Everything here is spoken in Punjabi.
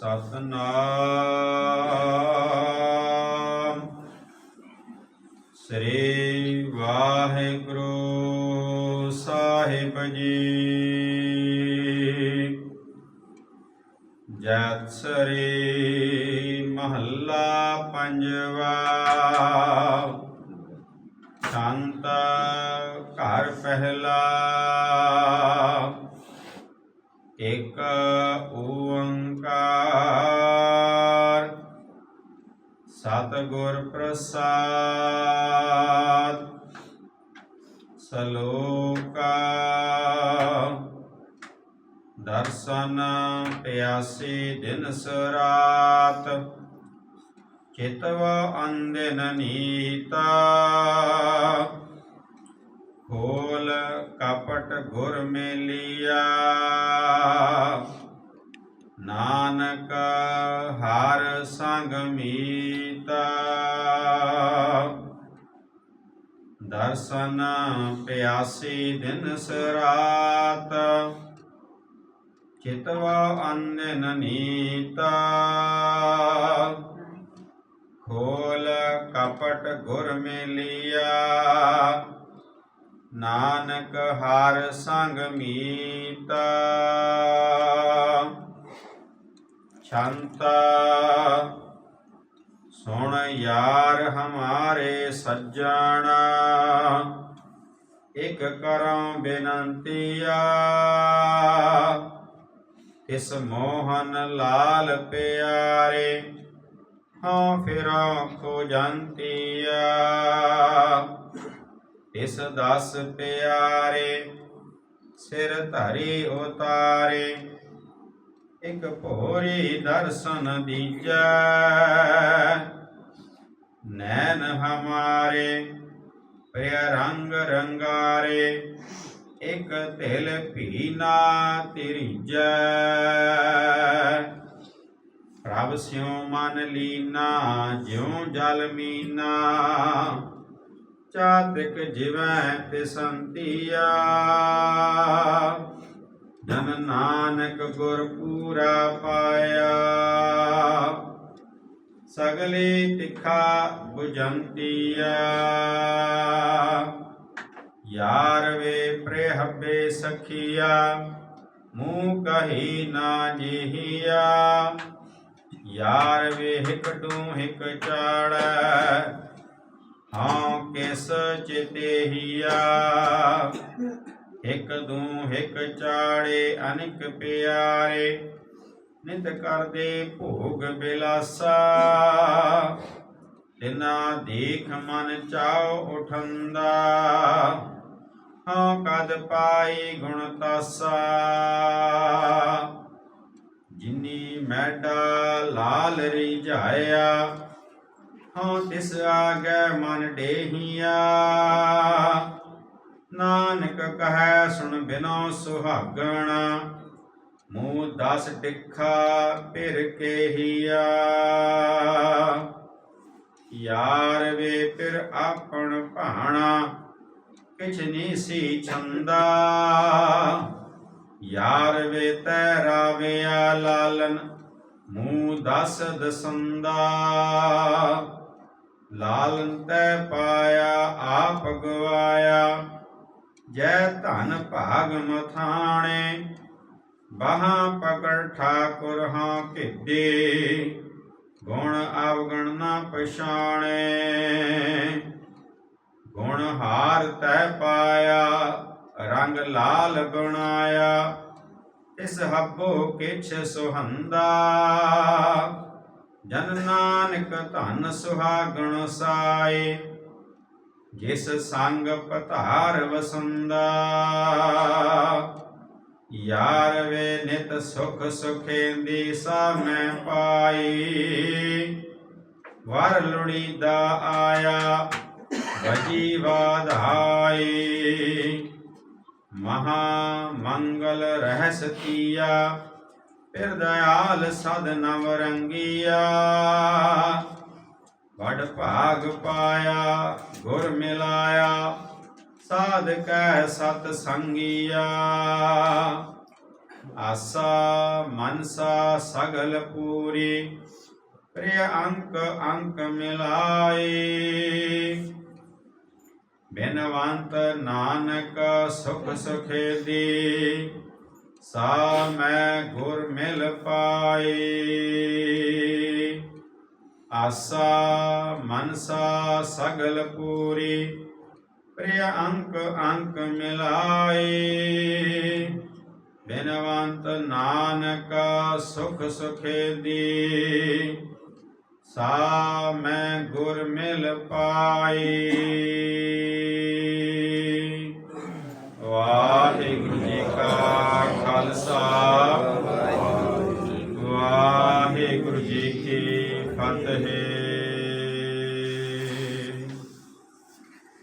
ਸਤਨਾਮ। ਸ੍ਰੀ ਵਾਹਿਗੁਰੂ ਸਾਹਿਬ ਜੀ। ਜੈਤ ਸ੍ਰੀ ਮਹੱਲਾ ਪੰਜਵਾ। ਸ਼ਾਂਤ ਸਤਿਗੁਰ ਪ੍ਰਸਾਦ ਸਲੋਕਾ ਦਰਸ਼ਨ ਪਿਆਸੀ ਦਿਨ ਸਰਾਤ ਚਿਤਵ ਅੰਦਨ ਨੀਤਾ, ਖੋਲ ਕਪਟ ਗੁਰ ਮਿਲਿਆ। ਨਾਨਕ ਹਰ ਸੰਗ ਮੀਤਾ ਦਰਸ਼ਨ ਪਿਆਸੀ ਦਿਨ ਸਰਾਤ ਚਿਤਵਾ ਅੰਨ ਨੀਤਾ। ਖੋਲ ਕਪਟ ਗੁਰ ਮੇਲਿਆ, ਨਾਨਕ ਹਰ ਸੰਗ ਮੀਤਾ। ਛੰਤਾ ਸੁਣ ਯਾਰ ਹਮਾਰੇ ਸੱਜਣ, ਇਕ ਕਰਮ ਬੇਨੰਤੀਆ ਇਸ ਮੋਹਨ ਲਾਲ ਪਿਆਰੇ, ਹਾਂ ਫਿਰਾਂ ਕੋ ਜੰਤੀਆ ਇਸ ਦਸ ਪਿਆਰੇ, ਸਿਰ ਧਰੀ ਉਤਾਰੇ, ਇਕ ਭੋਰੀ ਦਰਸ਼ਨ ਦੀਜੈ। ਨੈਣ ਹਮਾਰੇ, ਪ੍ਰਿਯ ਰੰਗ ਰੰਗਾਰੇ, ਇਕ ਤਿਲ ਭੀਨਾ ਤਿਰਿਜੈ। ਪ੍ਰਭ ਸਿਉ ਮਨ ਲੀਨਾ, ਜਿਉ ਜਲ ਮੀਨਾ ਚਾਤਿਕ ਜਿਵੈ ਤਿਸੰਤੀਆ ਜਨ ਨਾਨਕ ਗੁਰ ਪੂਰਾ ਪਾਇਆ। ਸਗਲੇ ਤਿਖਾ 부ਜੰਤੀਆ ਯਾਰ ਵੇ ਪ੍ਰੇਹਬੇ ਸਖੀਆ, ਮੂੰਹ ਕਹੀ ਨਾ ਜੀਹੀਆ। ਯਾਰ ਵੇ ਹਿਕ ਟੂ ਹਿਕ ਚਾੜੈ ਹਾਂ ਕਿਸ ਚਿਤੇਹੀਆ। ਇਕ ਦੂ ਹਿਕ ਚਾੜੇ ਅਨਿਕ ਪਿਆਰੇ ਨਿਤ ਕਰਦੇ ਭੋਗ ਬਿਲਾਸਾ। ਤਿਨਾ ਦੇਖ ਮਨ ਚਾਉ ਉਠੰਦਾ। ਹਾਂ ਕਦ ਪਾਈ ਗੁਣ ਤਾਸਾ। ਜਿਨੀ ਮੈਡਾ ਲਾਲ ਰਿਝਾਇਆ, ਹਾਂ ਤਿਸ ਆਗੇ ਮਨ ਡੇਹੀਆ। ਨਾਨਕ ਕਹੈ ਸੁਣ ਬਿਨੋ ਸੁਹਾਗਣਾ ਮੂੰਹ ਦਸ ਟਿੱਖਾ ਫਿਰ ਕੇਹੀਆ ਯਾਰ ਵੇ ਫਿਰ ਆਪਣ ਭਾਣਾ, ਕਿਛ ਨਹੀਂ ਸੀ ਛੰਦਾ ਯਾਰ ਵੇ ਤੈ ਰਾਵਿਆ ਲਾਲਨ, ਮੂੰਹ ਦਸ ਦਸੰਦਾ। ਲਾਲਨ ਤੈ ਪਾਇਆ, ਆਪ ਗਵਾਇਆ, ਜੈ ਧਨ ਭਾਗ ਮਥਾਣੇ। ਬਾਹਾਂ ਪਕੜ ਠਾਕੁਰ ਹਾਂ ਕਿੱਡੇ ਗੁਣ ਅਵਗਣ ਨਾ ਪਛਾਣੇ। ਗੁਣ ਹਾਰ ਤੈ ਪਾਇਆ, ਰੰਗ ਲਾਲ ਬਣਾਇਆ। ਇਸ ਹੱਬੋ ਕਿਛ ਸੁਹੰਦਾ। ਜਨ ਨਾਨਕ ਧਨ ਸੁਹਾਗਣ ਸਾਏ, ਜਿਸ ਸੰਗ ਪਧਾਰ ਵਸੰਦਾ। ਯਾਰ ਵੇ ਨਿਤ ਸੁਖ ਸੁਖੇਂਦੀ ਸਾ ਮੈਂ ਪਾਈ। ਵਰ ਲੁੜੀਦਾ ਆਇਆ ਵਜੀ ਵਾਧਾਈ ਮਹਾ ਮੰਗਲ ਰਹਿਸ ਕੀਆ, ਫਿਰ ਦਇਆਲ ਸਦ ਨਵ ਰੰਗੀਆ। ਵਡ ਭਾਗ ਪਾਇਆ, ਗੁਰ ਮਿਲਾਇਆ ਸਾਧ ਕੈ ਸਤ ਸੰਗੀਆ। ਆਸਾ ਮਨਸਾ ਸਗਲ ਪੂਰੀ, ਪ੍ਰਿਯ ਅੰਕ ਅੰਕ ਮਿਲਾਏ। ਬਿਨਵੰਤ ਨਾਨਕ ਸੁਖ ਸੁਖੇ ਦੀ, ਸਾ ਮੈਂ ਗੁਰ ਮਿਲ ਪਾਈ ਆਸਾ ਮਨਸਾ ਸਗਲ ਪੂਰੀ પ્રિય અંક અંક મિલાય ਬਿਨਵੰਤ ਨਾਨਕ ਸੁਖ ਸੁਖੇਦੀ ਸਾ ਮੈਂ ਗੁਰ ਮਿਲ ਪਾਈ ਵਾਹਿਗੁਰੂ ਜੀ ਕਾ ਖਾਲਸਾ।